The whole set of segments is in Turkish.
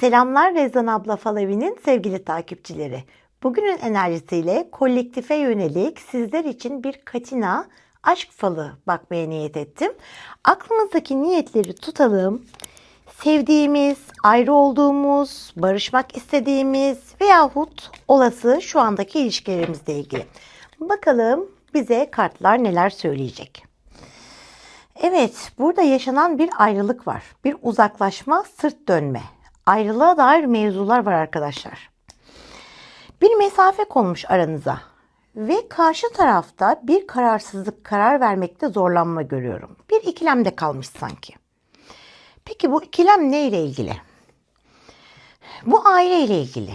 Selamlar Rezan abla Falavi'nin sevgili takipçileri. Bugünün enerjisiyle kolektife yönelik sizler için bir katina aşk falı bakmaya niyet ettim. Aklımızdaki niyetleri tutalım. Sevdiğimiz, ayrı olduğumuz, barışmak istediğimiz veyahut olası şu andaki ilişkilerimizle ilgili. Bakalım bize kartlar neler söyleyecek. Evet, burada yaşanan bir ayrılık var. Bir uzaklaşma, sırt dönme. Ayrılığa dair mevzular var arkadaşlar. Bir mesafe konmuş aranıza ve karşı tarafta bir kararsızlık, karar vermekte zorlanma görüyorum. Bir ikilemde kalmış sanki. Peki bu ikilem ne ile ilgili? Bu aile ile ilgili.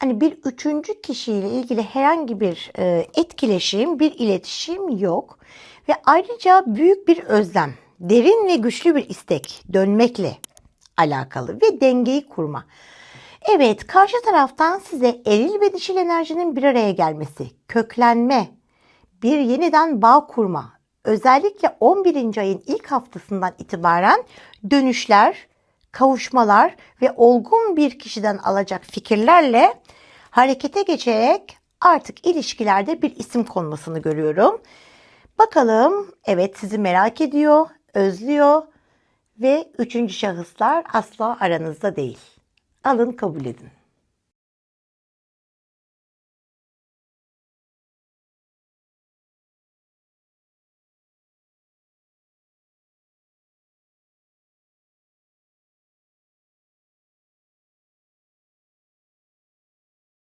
Hani bir üçüncü kişiyle ilgili herhangi bir e, etkileşim, bir iletişim yok. Ve ayrıca büyük bir özlem, derin ve güçlü bir istek dönmekle alakalı ve dengeyi kurma. Evet, karşı taraftan size eril ve dişil enerjinin bir araya gelmesi, köklenme, bir yeniden bağ kurma, özellikle 11. ayın ilk haftasından itibaren dönüşler, kavuşmalar ve olgun bir kişiden alacak fikirlerle harekete geçerek artık ilişkilerde bir isim konmasını görüyorum. Bakalım evet sizi merak ediyor, özlüyor ve üçüncü şahıslar asla aranızda değil. Alın kabul edin.